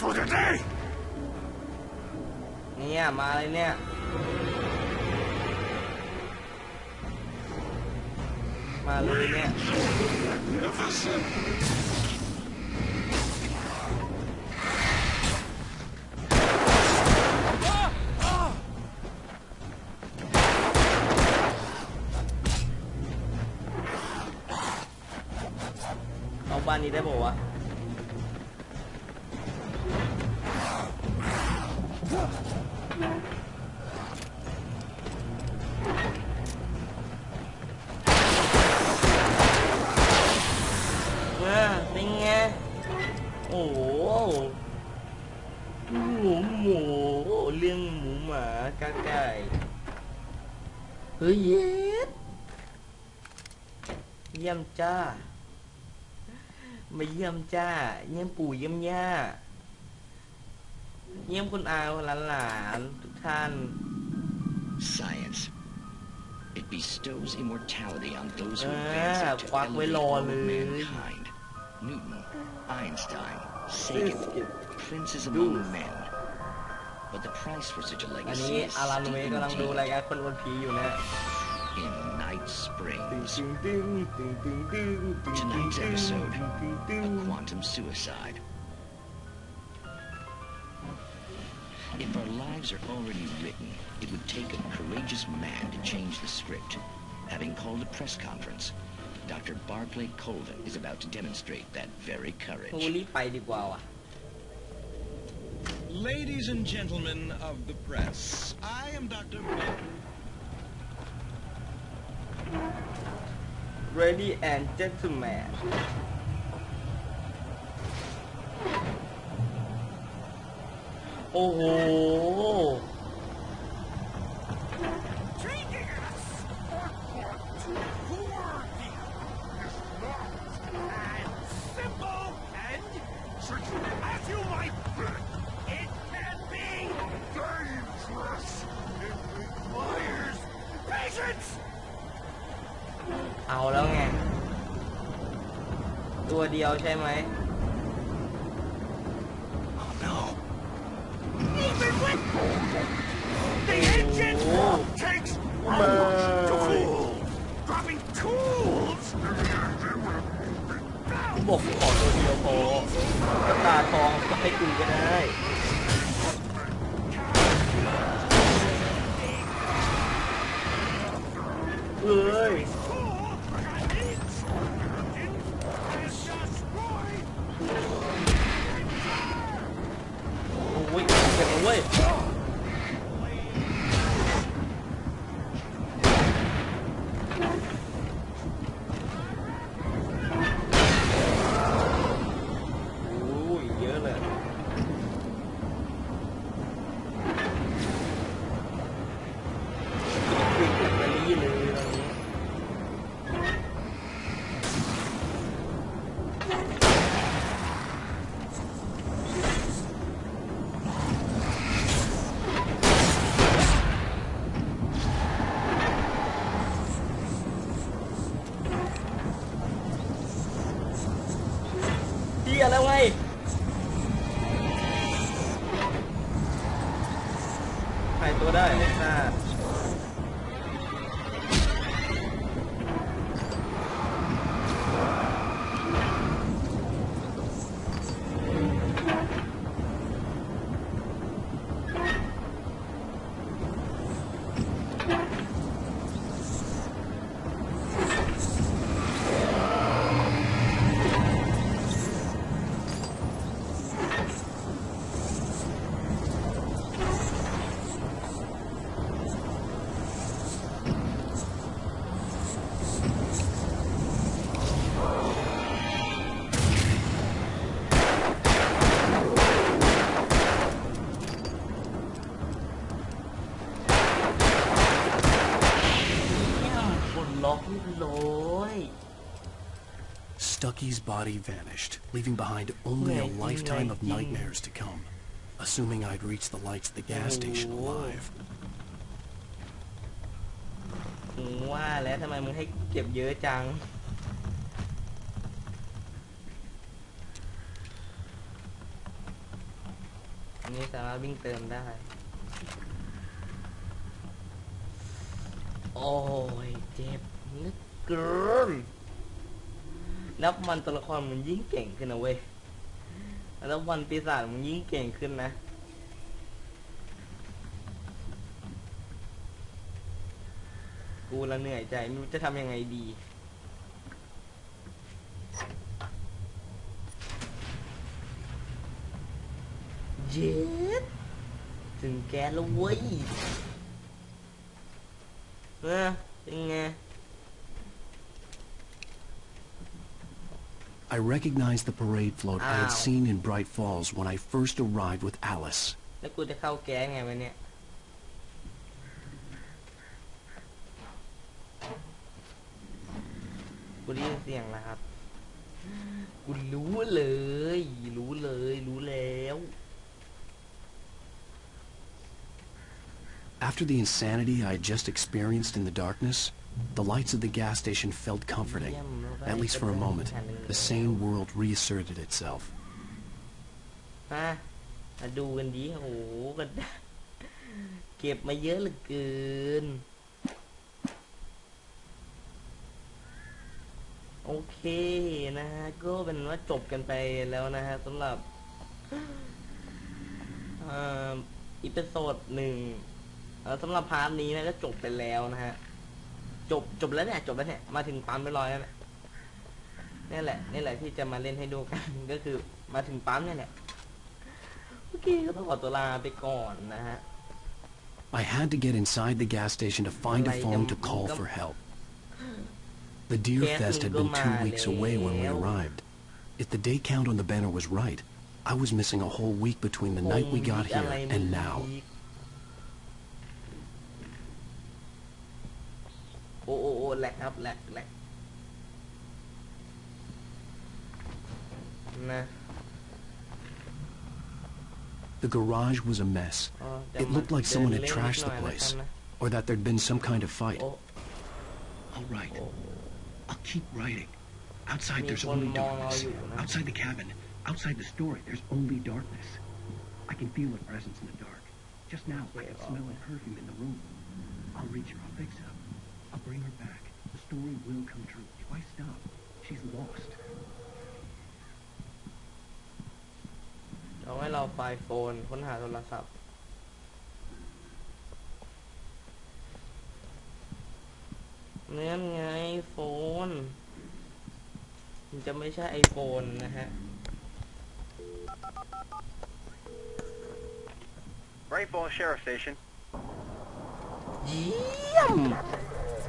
for the day. เนี่ยมาเลยเนี่ย มาเลยเนี่ย Magnificent. เอาบ้านนี้ได้ป่าวะ โอ้โหหมูหมูเรื่องหมูหมากาไก่เฮ้ยเย็ดเยี่ยมจ้ามาเยี่ยมจ้า เยี่ยมปู่เยี่ยมย่า เยี่ยมคุณอาหลานหลานๆทุกท่าน Science. It bestows immortality on those who Ah, advance it to quack elevate với lò all of lưới. mankind. Newton, Einstein, Sagan, Biscuit. princes Deuce. among men. But the price for such a อัน legacy นี้ is อารัน steep เวย์กำลังดู indeed. รายการคนวันผีอยู่นะ In Night ตึง Springs, ตึงตึงตึงตึงตึงตึงตึง Tonight's ตึง episode, ตึงตึงตึง a quantum suicide. If our lives are already written, it would take a courageous man to change the script. Having called a press conference, Dr. Barclay Colvin is about to demonstrate that very courage. Ladies and gentlemen of the press, I am Dr. Barclay. Ladies and gentlemen. Oh. เดียวใช่ไหม Oh no. Even with the engine Oh. takes Come hours to on. cool. Dropping tools. บอกขอตัวเดียวพอก็ตาทองก็ให้กูก็ได้ เอ้ยโงตัวได้หน้า Stucky's body vanished, leaving behind only a Right, lifetime of right, yeah. nightmares to come. Assuming I'd reached the lights at the gas station Oh. alive. ถึงว่าแล้วทำไมมึงให้เก็บเยอะจัง อันนี้สามารถวิ่งเติมได้ โอ้ยเจ็บเหลึกเกิน นับวันตัวละครมันยิ่งเก่งขึ้นนะเว้ยนับวันปีศาจมันยิ่งเก่งขึ้นนะกูละเหนื่อยใจไม่รู้จะทำยังไงดีเย็ดถึงแกแล้วเว้ยเออเป็นไง I recognized the parade float I had Ow. seen in Bright Falls when I first arrived with Alice. แล้วกูจะเข้าแก๊สไงวะเนี่ย กูได้ยินเสียงแล้วครับ กูรู้เลย รู้เลย รู้แล้ว After the insanity I had just experienced in the darkness, the lights of the gas station felt comforting. At least for a moment, the sane world reasserted itself. มามาดูกันดีโอ้โหกันเก็บมาเยอะเหลือเกิน โอเคนะฮะ ก็เป็นว่าจบกันไปแล้วนะฮะสำหรับอีพิโซดหนึ่งเอ่อสำหรับพาร์ทนี้นะก็จบไปแล้วนะฮะ จบจบแล้วเนี่ย จบแล้วเนี่ย มาถึงปั๊มไปร้อยแล้วเนี่ยนี่แหละนี่แหละที่จะมาเล่นให้ดูกัน ก็คือมาถึงปั๊มเนี่ยแหละ โอเคก็ต้องขอตัวลาไปก่อนนะฮะ I had to get inside the gas station to find a Like, phone um, to call um, for help. The Deer Yes, Fest had been two weeks away when we Miguel. arrived. If the day count on the banner was right, I was missing a whole week between the night we got คงมีอะไร here ไม่ and now. โอ้โอ้โอ้แหลกครับแหลกแหลกนะ The garage was a mess, อ๋อจะ It มา looked like someone เดิ had นเล่น trashed นิด the หน่อย place. แล้วกันนะ or that there'd been some kind of fight. โอ้ All right. โอ้ I'll keep writing. Outside, Me there's con only mong darkness. ayun, ah. Outside the cabin, outside the story, there's only darkness. I can feel a presence in the dark. Just now, I can smell a perfume in the room. I'll reach her. I'll fix her. I'll bring her back. The story will come true. If I stop, she's lost. เอาให้เราไฟล์โฟนค้นหาโทรศัพท์เนื้อไงโฟน มันจะไม่ใช่ไอโฟนนะฮะ Bright Falls Sheriff Station. เยี่ยม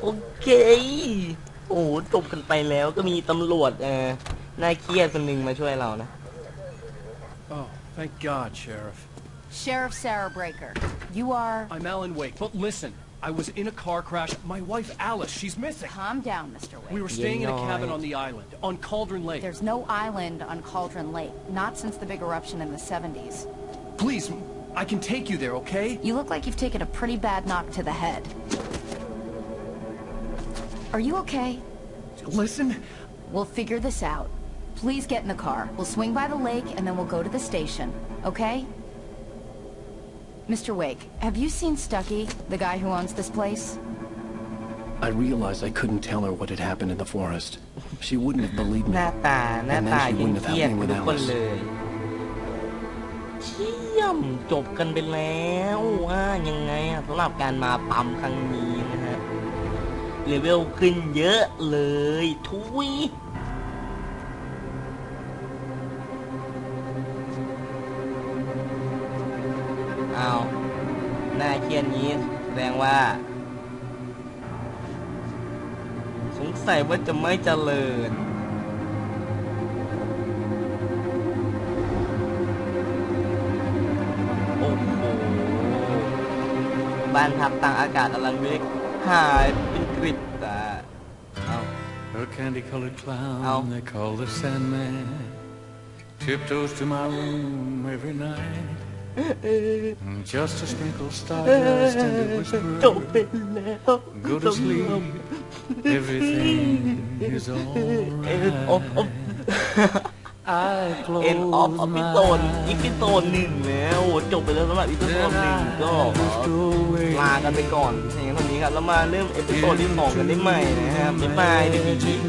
โอเค โอ้โหจบกันไปแล้วก็มีตำรวจเอ่อนายเครียดคนหนึ่งมาช่วยเรานะ Oh, thank God, Sheriff. Sheriff Sarah Breaker, you are. I'm Alan Wake, but listen. I was in a car crash. My wife, Alice, she's missing. Calm down, Mr. We Wade. were staying in a cabin Yenoid. on the island, on Cauldron Lake. There's no island on Cauldron Lake, not since the big eruption in the 70s. Please, I can take you there, okay? You look like you've taken a pretty bad knock to the head. Are you okay? Listen, We'll figure this out. Please get in the car. We'll swing by the lake and then we'll go to the station, okay? Mr. Wake, have you seen Stucky, the guy who owns this place? I realized I couldn't tell her what had happened in the forest. She wouldn't have believed ห me. น้าตาหน้า And ตา then she ยิ่ง wouldn't เค have รียด helped me กัน with ทุกคน Alice. เลยเชี่ยมจบกันไปแล้วว่ายังไงอะสำหรับการมาปั๊มครั้งนี้นะฮะ เลเวลขึ้นเยอะเลยทุยเอาหน้าเครียดนี้แสดงว่า สงสัยว่าจะไม่เจริญโอ้โหบ้านพักต่างอากาศอลังเล็กหายเป็น that. Oh. a candy-colored clown, they call the Sandman. Tiptoes to my room every night. Just a sprinkle stardust and a whisper. Don't now. Go to sleep. Everything is all right. เออโอ้โอ้ alright. I close end of episode my อีพิโซดหนึ่งแล้วโอ้จบไปแล้วสำหรับอีพิโซด Then หนึ่ง I ก็ขอ just go away. ลากันไปก่อนอย่างนั้นเท่านี้ครับแล้วมาเริ่มเอพิโซดที่สองกันได้ใหม่นะครับบ๊ายบายเด็กๆ